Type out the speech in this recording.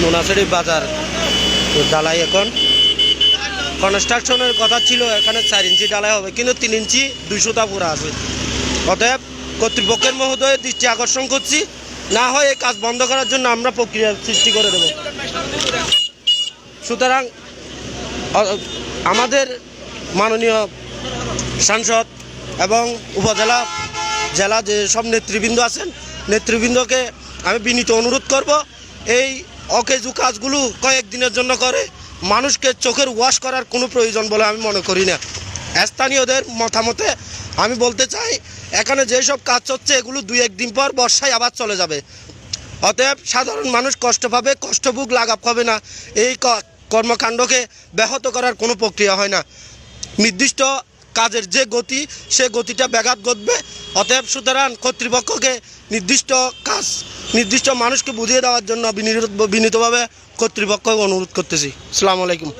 নোনাছড়ি বাজার। ডালাই এখন। কনস্ট্রাকশনের কথা ছিল, এখানে চার ইঞ্চি ডালাই হবে, কিন্তু তিন ইঞ্চি দুইশোটা পুরা আছে। অতএব কর্তৃপক্ষের মহোদয়ের দৃষ্টি আকর্ষণ করছি, না হয় এই কাজ বন্ধ করার জন্য আমরা প্রক্রিয়া সৃষ্টি করে দেব। সুতরাং আমাদের মাননীয় সাংসদ এবং উপজেলা, জেলা যে সব নেতৃবৃন্দ আছেন, নেতৃবৃন্দকে আমি বিনীত অনুরোধ করব, এই অকেজু কাজগুলো কয়েকদিনের জন্য করে। মানুষকে চোখের ওয়াশ করার কোনো প্রয়োজন বলে আমি মনে করি না। স্থানীয়দের মতামতে আমি বলতে চাই, এখানে যেসব কাজ হচ্ছে এগুলো দুই একদিন পর বর্ষায় আবার চলে যাবে। অতএব সাধারণ মানুষ কষ্ট পাবে কষ্টভোগ লাগাব হবে না। এই কর্মকাণ্ডকে ব্যাহত করার কোনো প্রক্রিয়া হয় না। নির্দিষ্ট কাজের যে গতি, সে গতিটা ব্যাঘাত ঘটবে। অতএব সুতরাং কর্তৃপক্ষকে নির্দিষ্ট কাজ, নির্দিষ্ট মানুষকে বুঝিয়ে দেওয়ার জন্য বিনীত- বিনীতভাবে কর্তৃপক্ষকে অনুরোধ করতেছি। সালাম আলাইকুম।